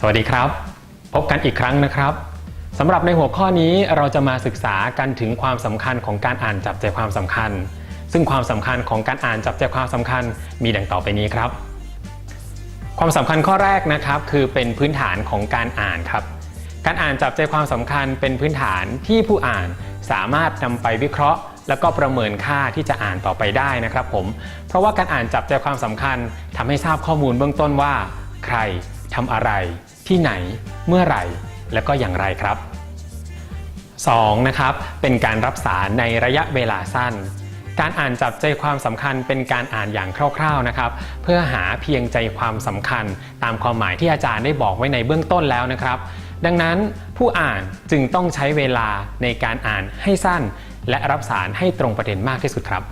สวัสดีครับ พบกันอีกครั้งนะครับสำหรับในหัวข้อนี้เราจะมาศึกษากันถึงความสำคัญของการอ่านจับใจความสำคัญ ซึ่งความสำคัญของการอ่านจับใจความสำคัญมีดังต่อไปนี้ครับ ความสำคัญข้อแรกนะครับคือเป็นพื้นฐานของการอ่านครับ การอ่านจับใจความสำคัญเป็นพื้นฐานที่ผู้อ่านสามารถนำไปวิเคราะห์แล้วก็ประเมินค่าที่จะอ่านต่อไปได้นะครับผม เพราะว่าการอ่านจับใจความสำคัญทำให้ทราบข้อมูลเบื้องต้นว่า ใคร ทำอะไร ที่ไหน เมื่อไหร่ และก็อย่างไรครับ 2. นะครับ เป็นการรับสารในระยะเวลาสั้น การอ่านจับใจความสำคัญเป็นการอ่านอย่างคร่าวๆนะครับ เพื่อหาเพียงใจความสำคัญ ตามความหมายที่อาจารย์ได้บอกไว้ในเบื้องต้นแล้วนะครับ ดังนั้นผู้อ่านจึงต้องใช้เวลาในการอ่านให้สั้น และรับสารให้ตรงประเด็นมากที่สุดครับ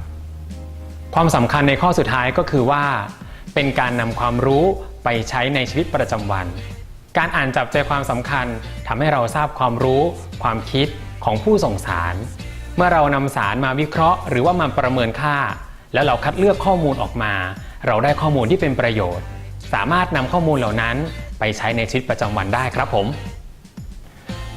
ความสำคัญในข้อสุดท้ายก็คือว่า เป็นการนำความรู้ไปใช้ในชีวิตประจำวัน การอ่านจับใจความสำคัญทำให้เราทราบความรู้ ความคิดของผู้ส่งสาร เมื่อเรานำสารมาวิเคราะห์ หรือว่ามาประเมินค่า แล้วเราคัดเลือกข้อมูลออกมา เราได้ข้อมูลที่เป็นประโยชน์ สามารถนำข้อมูลเหล่านั้นไปใช้ในชีวิตประจำวันได้ครับผม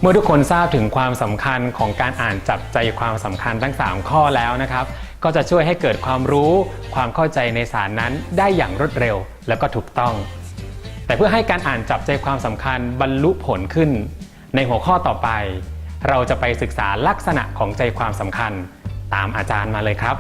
เมื่อทุกคนทราบถึงความสำคัญของการอ่านจับใจความสำคัญทั้ง 3 ข้อแล้วนะครับ ก็จะช่วยให้เกิดความรู้ ความเข้าใจในสารนั้นได้อย่างรวดเร็วและก็ถูกต้อง แต่เพื่อให้การอ่านจับใจความสำคัญบรรลุผลขึ้น ในหัวข้อต่อไป เราจะไปศึกษาลักษณะของใจความสำคัญ ตามอาจารย์มาเลยครับ